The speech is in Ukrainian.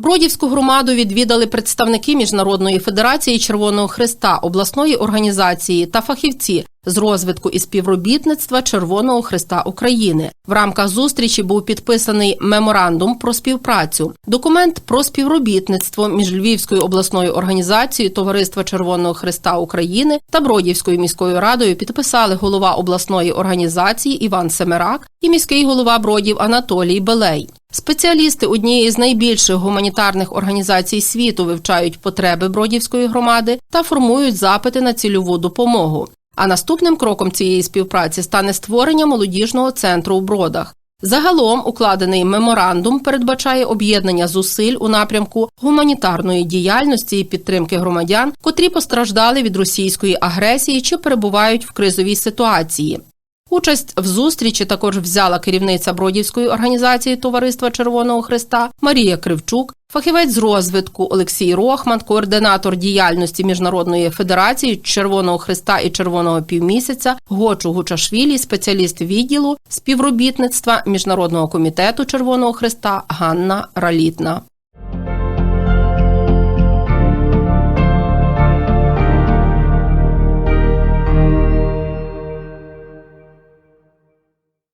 Бродівську громаду відвідали представники Міжнародної федерації Червоного Христа, обласної організації та фахівці з розвитку і співробітництва Червоного Христа України. В рамках зустрічі був підписаний меморандум про співпрацю. Документ про співробітництво між Львівською обласною організацією Товариства Червоного Христа України та Бродівською міською радою підписали голова обласної організації Іван Семерак і міський голова Бродів Анатолій Белей. Спеціалісти однієї з найбільших гуманітарних організацій світу вивчають потреби Бродівської громади та формують запити на цільову допомогу. А наступним кроком цієї співпраці стане створення молодіжного центру у Бродах. Загалом укладений меморандум передбачає об'єднання зусиль у напрямку гуманітарної діяльності і підтримки громадян, котрі постраждали від російської агресії чи перебувають в кризовій ситуації. Участь в зустрічі також взяла керівниця Бродівської організації Товариства Червоного Христа Марія Кривчук, фахівець з розвитку Олексій Рохман, координатор діяльності Міжнародної федерації Червоного Христа і Червоного півмісяця Гочу Гучашвілі, спеціаліст відділу співробітництва Міжнародного комітету Червоного Христа Ганна Ралітна.